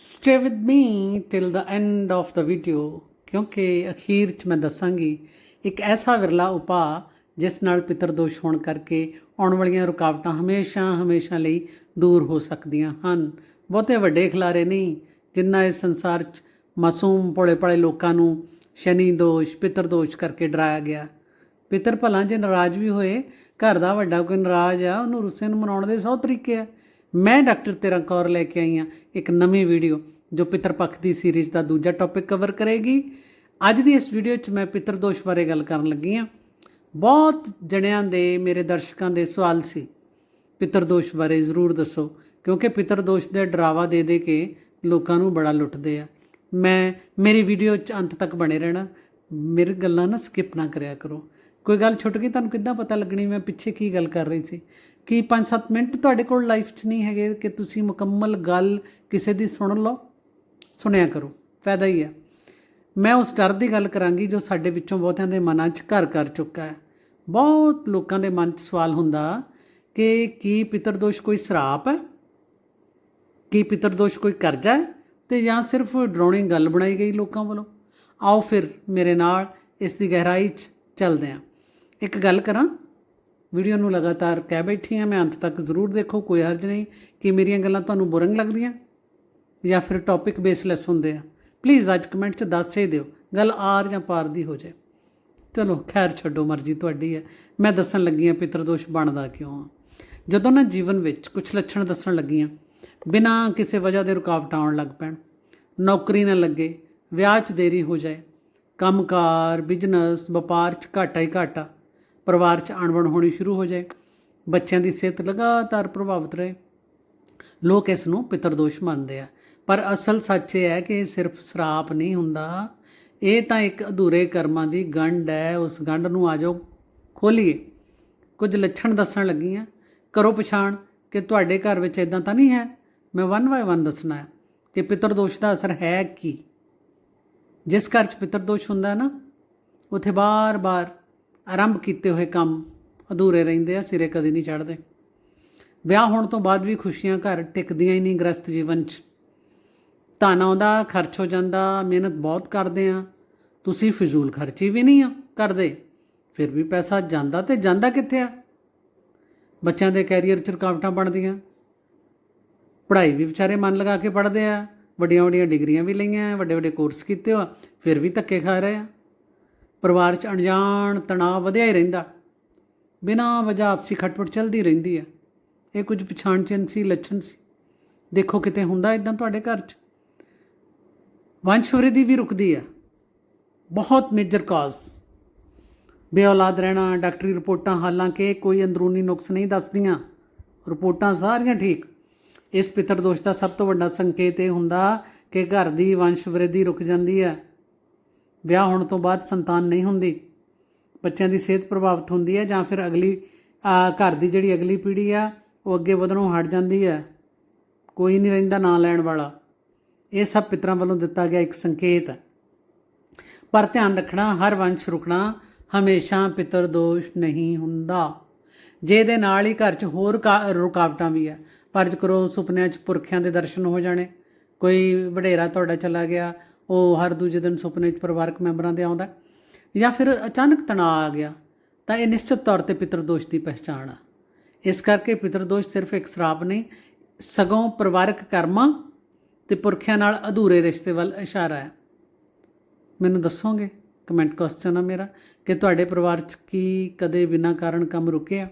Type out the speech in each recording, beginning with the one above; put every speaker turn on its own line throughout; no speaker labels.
Stay with me till the end of the video ਕਿਉਂਕਿ ਅਖੀਰ ਚ ਮੈਂ ਦੱਸਾਂਗੀ ਇੱਕ ਐਸਾ ਵਿਰਲਾ ਉਪਾਅ ਜਿਸ ਨਾਲ ਪਿਤਰ ਦੋਸ਼ ਹੋਣ ਕਰਕੇ ਆਉਣ ਵਾਲੀਆਂ ਰੁਕਾਵਟਾਂ ਹਮੇਸ਼ਾ ਹਮੇਸ਼ਾ ਲਈ ਦੂਰ ਹੋ ਸਕਦੀਆਂ ਹਨ। ਬਹੁਤੇ ਵੱਡੇ ਖਿਲਾਰੇ ਨਹੀਂ, ਜਿੰਨਾ ਇਸ ਸੰਸਾਰ 'ਚ ਮਾਸੂਮ ਭੋਲੇ ਭਾਲੇ ਲੋਕਾਂ ਨੂੰ ਸ਼ਨੀ ਦੋਸ਼, ਪਿਤਰ ਦੋਸ਼ ਕਰਕੇ ਡਰਾਇਆ ਗਿਆ। ਪਿਤਰ ਭਲਾ ਜੇ ਨਾਰਾਜ਼ ਵੀ ਹੋਏ, ਘਰ ਦਾ ਵੱਡਾ ਕੋਈ ਨਾਰਾਜ਼ ਆ, ਉਹਨੂੰ ਰੁੱਸੇ ਨੂੰ ਮਨਾਉਣ ਦੇ 100 ਤਰੀਕੇ ਆ। ਮੈਂ ਡਾਕਟਰ ਤੇਰਾ ਕੌਰ ਲੈ ਕੇ ਆਈ ਆ ਇੱਕ ਨਵੀਂ ਵੀਡੀਓ ਜੋ ਪਿਤਰ ਪੱਖ ਦੀ ਸੀਰੀਜ਼ ਦਾ ਦੂਜਾ ਟੌਪਿਕ ਕਵਰ ਕਰੇਗੀ। ਅੱਜ ਦੀ ਇਸ ਵੀਡੀਓ 'ਚ ਮੈਂ ਪਿਤਰ ਦੋਸ਼ ਬਾਰੇ ਗੱਲ ਕਰਨ ਲੱਗੀ ਆ ਬਹੁਤ ਜਣਿਆਂ ਦੇ, ਮੇਰੇ ਦਰਸ਼ਕਾਂ ਦੇ ਸਵਾਲ ਸੀ। ਪਿਤਰ ਦੋਸ਼ ਬਾਰੇ ਜ਼ਰੂਰ ਦੱਸੋ, ਕਿਉਂਕਿ ਪਿਤਰ ਦੋਸ਼ ਦੇ ਡਰਾਵਾ ਦੇ ਦੇ ਕੇ ਲੋਕਾਂ ਨੂੰ ਬੜਾ ਲੁੱਟਦੇ ਆ। ਮੈਂ, ਮੇਰੀ ਵੀਡੀਓ ਚ ਅੰਤ ਤੱਕ ਬਣੇ ਰਹਿਣਾ। ਮੇਰੀ ਗੱਲਾਂ ਨਾ ਸਕਿਪ ਨਾ ਕਰਿਆ ਕਰੋ। ਕੋਈ ਗੱਲ ਛੁੱਟ ਗਈ? ਤੁਹਾਨੂੰ ਕਿੱਦਾਂ ਪਤਾ ਲੱਗਣੀ? ਮੈਂ ਪਿੱਛੇ ਕੀ ਗੱਲ ਕਰ ਰਹੀ ਸੀ? ਕਿ 5-7 ਮਿੰਟ ਤੁਹਾਡੇ ਕੋਲ ਲਾਈਫ 'ਚ ਨਹੀਂ ਹੈਗੇ ਕਿ ਤੁਸੀਂ ਮੁਕੰਮਲ ਗੱਲ ਕਿਸੇ ਦੀ ਸੁਣ ਲਓ, ਸੁਣਿਆ ਕਰੋ, ਫਾਇਦਾ ਹੀ ਹੈ। ਮੈਂ ਉਸ ਡਰ ਦੀ ਗੱਲ ਕਰਾਂਗੀ ਜੋ ਸਾਡੇ ਵਿੱਚੋਂ ਬਹੁਤਿਆਂ ਦੇ ਮਨਾਂ 'ਚ ਘਰ ਕਰ ਚੁੱਕਾ ਹੈ। ਬਹੁਤ ਲੋਕਾਂ ਦੇ ਮਨ 'ਚ ਸਵਾਲ ਹੁੰਦਾ ਕਿ ਕੀ ਪਿਤਰ ਦੋਸ਼ ਕੋਈ ਸਰਾਪ ਹੈ? ਕੀ ਪਿਤਰ ਦੋਸ਼ ਕੋਈ ਕਰਜ਼ਾ ਹੈ? ਤੇ ਜਾਂ ਸਿਰਫ ਡਰਾਉਣੀ ਗੱਲ ਬਣਾਈ ਗਈ ਲੋਕਾਂ ਵੱਲੋਂ? ਆਓ ਫਿਰ ਮੇਰੇ ਨਾਲ ਇਸ ਦੀ ਗਹਿਰਾਈ 'ਚ ਚੱਲਦੇ ਹਾਂ। ਇੱਕ ਗੱਲ ਕਰਾਂ ਵੀਡੀਓ ਨੂੰ ਲਗਾਤਾਰ ਕਹਿ ਬੈਠੀ ਹਾਂ ਮੈਂ ਅੰਤ ਤੱਕ ਜ਼ਰੂਰ ਦੇਖੋ, ਕੋਈ ਹਰਜ ਨਹੀਂ ਕਿ ਮੇਰੀਆਂ ਗੱਲਾਂ ਤੁਹਾਨੂੰ ਬੋਰਿੰਗ ਲੱਗਦੀਆਂ ਜਾਂ ਫਿਰ ਟੌਪਿਕ ਬੇਸਲੈਸ ਹੁੰਦੇ ਆ। ਪਲੀਜ਼ ਅੱਜ ਕਮੈਂਟ 'ਚ ਦੱਸ ਹੀ ਦਿਓ, ਗੱਲ ਆਰ ਜਾਂ ਪਾਰ ਦੀ ਹੋ ਜਾਏ। ਚਲੋ, ਖੈਰ ਛੱਡੋ, ਮਰਜ਼ੀ ਤੁਹਾਡੀ ਹੈ। ਮੈਂ ਦੱਸਣ ਲੱਗੀ ਹਾਂ ਪਿਤਰ ਦੋਸ਼ ਬਣਦਾ ਕਿਉਂ ਆ? ਜਦੋਂ ਨਾ ਜੀਵਨ ਵਿੱਚ ਕੁਝ ਲੱਛਣ ਦੱਸਣ ਲੱਗੀਆਂ, ਬਿਨਾਂ ਕਿਸੇ ਵਜ੍ਹਾ ਦੇ ਰੁਕਾਵਟਾਂ ਆਉਣ ਲੱਗ ਪੈਣ, ਨੌਕਰੀ ਨਾ ਲੱਗੇ, ਵਿਆਹ 'ਚ ਦੇਰੀ ਹੋ ਜਾਏ, ਕੰਮਕਾਰ ਬਿਜ਼ਨਸ ਵਪਾਰ 'ਚ ਘਾਟਾ ਹੀ ਘਾਟਾ ਪਰਿਵਾਰ 'ਚ ਅਣਬਣ ਹੋਣੀ ਸ਼ੁਰੂ ਹੋ ਜਾਏ। ਬੱਚਿਆਂ ਦੀ ਸਿਹਤ ਲਗਾਤਾਰ ਪ੍ਰਭਾਵਿਤ ਰਹੇ। ਲੋਕ ਇਸ ਨੂੰ ਪਿਤਰ ਦੋਸ਼ ਮੰਨਦੇ ਆ। ਪਰ ਅਸਲ ਸੱਚ ਇਹ ਹੈ ਕਿ ਇਹ ਸਿਰਫ ਸਰਾਪ ਨਹੀਂ ਹੁੰਦਾ। ਇਹ ਤਾਂ ਇੱਕ ਅਧੂਰੇ ਕਰਮਾਂ ਦੀ ਗੰਢ ਹੈ। ਉਸ ਗੰਢ ਨੂੰ ਆਜੋ, ਖੋਲੀਏ। ਕੁਝ ਲੱਛਣ ਦੱਸਣ ਲੱਗੀ ਆ ਕਰੋ ਪਛਾਣ ਕਿ ਤੁਹਾਡੇ ਘਰ ਵਿੱਚ ਇਦਾਂ ਤਾਂ ਨਹੀਂ ਹੈ? ਮੈਂ ਵਨ ਬਾਏ ਵਨ ਦੱਸਣਾ ਹੈ ਕਿ ਪਿਤਰ ਦੋਸ਼ ਦਾ ਅਸਰ ਹੈ ਕੀ? ਜਿਸ ਘਰ 'ਚ ਪਿਤਰ ਦੋਸ਼ ਹੁੰਦਾ ਹੈ ਨਾ, ਉਥੇ ਬਾਰ-ਬਾਰ ਆਰੰਭ ਕੀਤੇ ਹੋਏ ਕੰਮ ਅਧੂਰੇ ਰਹਿੰਦੇ ਆ, ਸਿਰੇ ਕਦੇ ਨਹੀਂ ਚੜ੍ਹਦੇ। ਵਿਆਹ ਹੋਣ ਤੋਂ ਬਾਅਦ ਵੀ ਖੁਸ਼ੀਆਂ ਘਰ ਟਿਕਦੀਆਂ ਹੀ ਨਹੀਂ ਗ੍ਰਸਤ ਜੀਵਨ 'ਚ। ਧਨ ਆਉਂਦਾ, ਖਰਚ ਹੋ ਜਾਂਦਾ, ਮਿਹਨਤ ਬਹੁਤ ਕਰਦੇ ਆ। ਤੁਸੀਂ ਫਿਜ਼ੂਲ ਖਰਚੀ ਵੀ ਨਹੀਂ ਆ ਕਰਦੇ, ਫਿਰ ਵੀ ਪੈਸਾ ਜਾਂਦਾ ਤੇ ਜਾਂਦਾ ਕਿੱਥੇ ਆ? ਬੱਚਿਆਂ ਦੇ ਕੈਰੀਅਰ 'ਚ ਰੁਕਾਵਟਾਂ ਬਣਦੀਆਂ। ਪੜ੍ਹਾਈ ਵੀ ਵਿਚਾਰੇ ਮਨ ਲਗਾ ਕੇ ਪੜ੍ਹਦੇ ਆ। ਵੱਡੀਆਂ ਵੱਡੀਆਂ ਡਿਗਰੀਆਂ ਵੀ ਲਈਆਂ ਵੱਡੇ ਵੱਡੇ ਕੋਰਸ ਕੀਤੇ ਹੋ ਫਿਰ ਵੀ ਧੱਕੇ ਖਾ ਰਹੇ ਆ। ਪਰਿਵਾਰ 'ਚ ਅਣਜਾਣ ਤਣਾਅ ਵਧਿਆ ਹੀ ਰਹਿੰਦਾ। ਬਿਨਾਂ ਵਜ੍ਹਾ ਆਪਸੀ ਖਟਪਟ ਚੱਲਦੀ ਰਹਿੰਦੀ ਆ ਇਹ ਕੁਝ ਪਛਾਣ ਚਿੰਨ ਸੀ, ਲੱਛਣ ਸੀ। ਦੇਖੋ ਕਿਤੇ ਹੁੰਦਾ ਇਦਾਂ ਤੁਹਾਡੇ ਘਰ 'ਚ। ਵੰਸ਼ ਵਰਿਧੀ ਵੀ ਰੁਕਦੀ ਆ ਬਹੁਤ ਮੇਜਰ ਕਾਜ਼। ਬੇਔਲਾਦ ਰਹਿਣਾ, ਡਾਕਟਰੀ ਰਿਪੋਰਟਾਂ, ਹਾਲਾਂਕਿ ਕੋਈ ਅੰਦਰੂਨੀ ਨੁਕਸ ਨਹੀਂ ਦੱਸਦੀਆਂ। ਰਿਪੋਰਟਾਂ ਸਾਰੀਆਂ ਠੀਕ। ਇਸ ਪਿਤਰ ਦੋਸ਼ ਦਾ ਸਭ ਤੋਂ ਵੱਡਾ ਸੰਕੇਤ ਇਹ ਹੁੰਦਾ ਕਿ ਘਰ ਦੀ ਵੰਸ਼ ਵਰਿਧੀ ਰੁਕ ਜਾਂਦੀ ਹੈ। ਵਿਆਹ ਹੋਣ ਤੋਂ ਬਾਅਦ ਸੰਤਾਨ ਨਹੀਂ ਹੁੰਦੀ। ਬੱਚਿਆਂ ਦੀ ਸਿਹਤ ਪ੍ਰਭਾਵਿਤ ਹੁੰਦੀ ਹੈ ਜਾਂ ਫਿਰ ਅਗਲੀ ਘਰ ਦੀ ਜਿਹੜੀ ਅਗਲੀ ਪੀੜ੍ਹੀ ਆ, ਉਹ ਅੱਗੇ ਵਧਣੋਂ ਹਟ ਜਾਂਦੀ ਹੈ। ਕੋਈ ਨਹੀਂ ਰਹਿੰਦਾ ਨਾਂ ਲੈਣ ਵਾਲਾ। ਇਹ ਸਭ ਪਿਤਰਾਂ ਵੱਲੋਂ ਦਿੱਤਾ ਗਿਆ ਇੱਕ ਸੰਕੇਤ। ਹੈ ਪਰ ਧਿਆਨ ਰੱਖਣਾ, ਹਰ ਵੰਸ਼ ਰੁਕਣਾ ਹਮੇਸ਼ਾ ਪਿਤਰ ਦੋਸ਼ ਨਹੀਂ ਹੁੰਦਾ। ਜਿਹਦੇ ਨਾਲ ਹੀ ਘਰ 'ਚ ਹੋਰ ਕਾ- ਰੁਕਾਵਟਾਂ ਵੀ ਆ। ਫਰਜ਼ ਕਰੋ, ਸੁਪਨਿਆਂ 'ਚ ਪੁਰਖਿਆਂ ਦੇ ਦਰਸ਼ਨ ਹੋ ਜਾਣੇ। ਕੋਈ ਵਡੇਰਾ ਤੁਹਾਡਾ ਚਲਾ ਗਿਆ ਉਹ ਹਰ ਦੂਜੇ ਦਿਨ ਸੁਪਨੇ 'ਚ ਪਰਿਵਾਰਕ ਮੈਂਬਰਾਂ ਦੇ ਆਉਂਦਾ ਜਾਂ ਫਿਰ ਅਚਾਨਕ ਤਣਾਅ ਆ ਗਿਆ, ਤਾਂ ਇਹ ਨਿਸ਼ਚਿਤ ਤੌਰ ਤੇ ਪਿਤਰ ਦੋਸ਼ ਦੀ ਪਛਾਣ ਆ। ਇਸ ਕਰਕੇ ਪਿਤਰ ਦੋਸ਼ ਸਿਰਫ ਇੱਕ ਸਰਾਪ ਨਹੀਂ, ਸਗੋਂ ਪਰਿਵਾਰਕ ਕਰਮਾਂ ਤੇ ਪੁਰਖਿਆਂ ਨਾਲ ਅਧੂਰੇ ਰਿਸ਼ਤੇ ਵੱਲ ਇਸ਼ਾਰਾ ਹੈ। ਮੈਨੂੰ ਦੱਸੋਗੇ? ਕਮੈਂਟ ਕੁਐਸਚਨ ਆ ਮੇਰਾ, ਕਿ ਤੁਹਾਡੇ ਪਰਿਵਾਰ 'ਚ ਕੀ ਕਦੇ ਬਿਨਾਂ ਕਾਰਨ ਕੰਮ ਰੁਕਿਆ?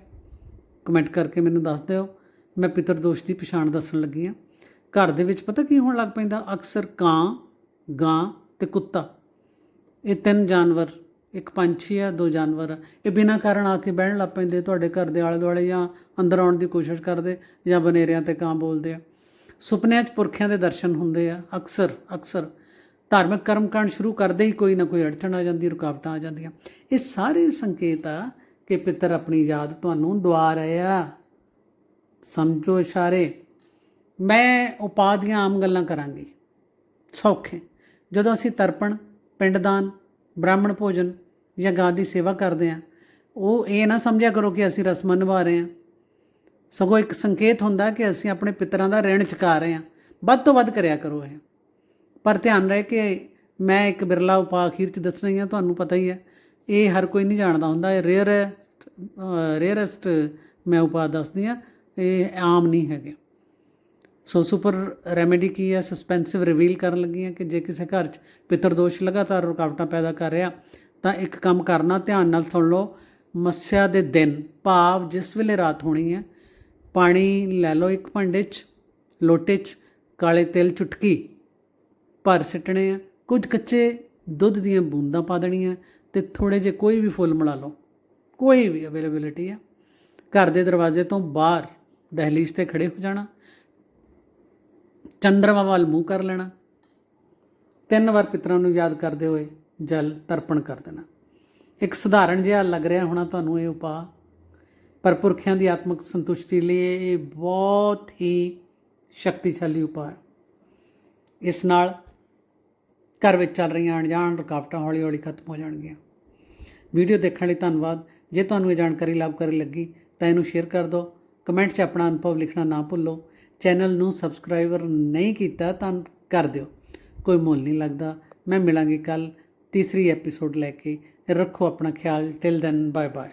ਕਮੈਂਟ ਕਰਕੇ ਮੈਨੂੰ ਦੱਸ ਦਿਓ। ਮੈਂ ਪਿਤਰ ਦੋਸ਼ ਦੀ ਪਛਾਣ ਦੱਸਣ ਲੱਗੀ ਆ ਘਰ ਦੇ ਵਿੱਚ ਪਤਾ ਕੀ ਹੋਣ ਲੱਗ ਪੈਂਦਾ? ਅਕਸਰ ਕਾਂ ਗਾਂ ਤੇ ਕੁੱਤਾ। ਇਹ ਤਿੰਨ ਜਾਨਵਰ, ਇੱਕ ਪੰਛੀ ਆ, ਦੋ ਜਾਨਵਰ ਆ। ਇਹ ਬਿਨਾਂ ਕਾਰਨ ਆ ਕੇ ਬਹਿਣ ਲੱਗ ਪੈਂਦੇ, ਤੁਹਾਡੇ ਘਰ ਦੇ ਆਲੇ ਦੁਆਲੇ ਜਾਂ ਅੰਦਰ ਆਉਣ ਦੀ ਕੋਸ਼ਿਸ਼ ਕਰਦੇ ਜਾਂ ਬਨੇਰਿਆਂ ਤੇ ਕਾਂ ਬੋਲਦੇ ਆ। ਸੁਪਨਿਆਂ 'ਚ ਪੁਰਖਿਆਂ ਦੇ ਦਰਸ਼ਨ ਹੁੰਦੇ ਆ। ਅਕਸਰ ਅਕਸਰ ਧਾਰਮਿਕ ਕਰਮਕਾਂਡ ਸ਼ੁਰੂ ਕਰਦੇ ਹੀ ਕੋਈ ਨਾ ਕੋਈ ਅੜਚਣ ਆ ਜਾਂਦੀ, ਰੁਕਾਵਟਾਂ ਆ ਜਾਂਦੀਆਂ। ਇਹ ਸਾਰੇ ਸੰਕੇਤ ਆ ਕਿ ਪਿੱਤਰ ਆਪਣੀ ਯਾਦ ਤੁਹਾਨੂੰ ਦਵਾ ਰਹੇ ਆ। ਸਮਝੋ ਇਸ਼ਾਰੇ, ਮੈਂ ਉਪਾਅ ਦੀਆਂ ਆਮ ਗੱਲਾਂ ਕਰਾਂਗੀ। ਸੌਖੇ। ਜਦੋਂ ਅਸੀਂ ਤਰਪਣ ਪਿੰਡਦਾਨ ਬ੍ਰਾਹਮਣ ਭੋਜਨ ਜਾਂ ਗਾਂ ਦੀ ਸੇਵਾ ਕਰਦੇ ਹਾਂ, ਉਹ ਇਹ ਨਾ ਸਮਝਿਆ ਕਰੋ ਕਿ ਅਸੀਂ ਰਸਮਾਂ ਨਿਭਾ ਰਹੇ ਹਾਂ। ਸਗੋਂ ਇੱਕ ਸੰਕੇਤ ਹੁੰਦਾ ਕਿ ਅਸੀਂ ਆਪਣੇ ਪਿਤਰਾਂ ਦਾ ਰਿਣ ਚੁਕਾ ਰਹੇ ਹਾਂ। ਵੱਧ ਤੋਂ ਵੱਧ ਕਰਿਆ ਕਰੋ ਇਹ। ਪਰ ਧਿਆਨ ਰਹੇ ਕਿ ਮੈਂ ਇੱਕ ਬਿਰਲਾ ਉਪਾਅ ਅਖੀਰ ਚ ਦੱਸਣਾ ਹੀ ਹਾਂ ਤੁਹਾਨੂੰ ਪਤਾ ਹੀ ਹੈ ਇਹ ਹਰ ਕੋਈ ਨਹੀਂ ਜਾਣਦਾ ਹੁੰਦਾ, ਇਹ ਰੇਅਰੈਸਟ ਰੇਅਰੈਸਟ ਮੈਂ ਉਪਾਅ ਦੱਸਦੀ ਹਾਂ। ਇਹ ਆਮ ਨਹੀਂ ਹੈਗੇ। ਸੋ ਸੁਪਰ ਰੈਮੇਡੀ ਕੀ ਹੈ? ਸਸਪੈਂਸਿਵ ਰਿਵੀਲ ਕਰਨ ਲੱਗੀ ਹਾਂ ਕਿ ਜੇ ਕਿਸੇ ਘਰ 'ਚ ਪਿਤਰ ਦੋਸ਼ ਲਗਾਤਾਰ ਰੁਕਾਵਟਾਂ ਪੈਦਾ ਕਰ ਰਿਹਾ, ਤਾਂ ਇੱਕ ਕੰਮ ਕਰਨਾ, ਧਿਆਨ ਨਾਲ ਸੁਣ ਲਓ। ਮੱਸਿਆ ਦੇ ਦਿਨ, ਭਾਵ ਜਿਸ ਵੇਲੇ ਰਾਤ ਹੋਣੀ ਹੈ, ਪਾਣੀ ਲੈ ਲਓ ਇੱਕ ਭਾਂਡੇ 'ਚ, ਲੋਟੇ 'ਚ, ਕਾਲੇ ਤਿਲ ਚੁਟਕੀ, ਭਰ ਸਿੱਟਣੇ ਆ। ਕੁਝ ਕੱਚੇ ਦੁੱਧ ਦੀਆਂ ਬੂੰਦਾਂ ਪਾ ਦੇਣੀਆਂ ਤੇ ਥੋੜੇ ਜਿਹੇ ਕੋਈ ਵੀ ਫੁੱਲ ਮਿਲਾ ਲਓ। ਕੋਈ ਵੀ ਅਵੇਲੇਬਿਲਿਟੀ ਆ। ਘਰ ਦੇ ਦਰਵਾਜ਼ੇ ਤੋਂ ਬਾਹਰ ਦਹਲੀਜ਼ ਤੇ ਖੜੇ ਹੋ ਜਾਣਾ। ਚੰਦਰਮਾ ਵੱਲ ਮੂੰਹ ਕਰ ਲੈਣਾ। ਤਿੰਨ ਵਾਰ ਪਿਤਰਾਂ ਨੂੰ ਯਾਦ ਕਰਦੇ ਹੋਏ ਜਲ ਤਰਪਣ ਕਰ ਦੇਣਾ। ਇੱਕ ਸਧਾਰਨ ਜਿਹਾ ਲੱਗ ਰਿਹਾ ਹੋਣਾ ਤੁਹਾਨੂੰ ਇਹ ਉਪਾਅ। ਪਰ ਪੁਰਖਿਆਂ ਦੀ ਆਤਮਿਕ ਸੰਤੁਸ਼ਟੀ ਲਈ ਇਹ ਬਹੁਤ ਹੀ ਸ਼ਕਤੀਸ਼ਾਲੀ ਉਪਾਅ ਹੈ। ਇਸ ਨਾਲ ਘਰ ਵਿੱਚ ਚੱਲ ਰਹੀਆਂ ਅਣਜਾਣ ਰੁਕਾਵਟਾਂ ਹੌਲੀ-ਹੌਲੀ ਖਤਮ ਹੋ ਜਾਣਗੀਆਂ। ਵੀਡੀਓ ਦੇਖਣ ਲਈ ਧੰਨਵਾਦ। ਜੇ ਤੁਹਾਨੂੰ ਇਹ ਜਾਣਕਾਰੀ ਲਾਭਕਾਰੀ ਲੱਗੀ ਤਾਂ ਇਹਨੂੰ ਸ਼ੇਅਰ ਕਰ ਦਿਓ। ਕਮੈਂਟ 'ਚ ਆਪਣਾ ਅਨੁਭਵ ਲਿਖਣਾ ਨਾ ਭੁੱਲੋ। ਚੈਨਲ ਨੂੰ ਸਬਸਕ੍ਰਾਈਬਰ ਨਹੀਂ ਕੀਤਾ ਤਾਂ ਕਰ ਦਿਓ। ਕੋਈ ਮੁੱਲ ਨਹੀਂ ਲੱਗਦਾ। ਮੈਂ ਮਿਲਾਂਗੀ ਕੱਲ ਤੀਸਰੀ ਐਪੀਸੋਡ ਲੈ ਕੇ। ਰੱਖੋ ਆਪਣਾ ਖਿਆਲ। Till then bye bye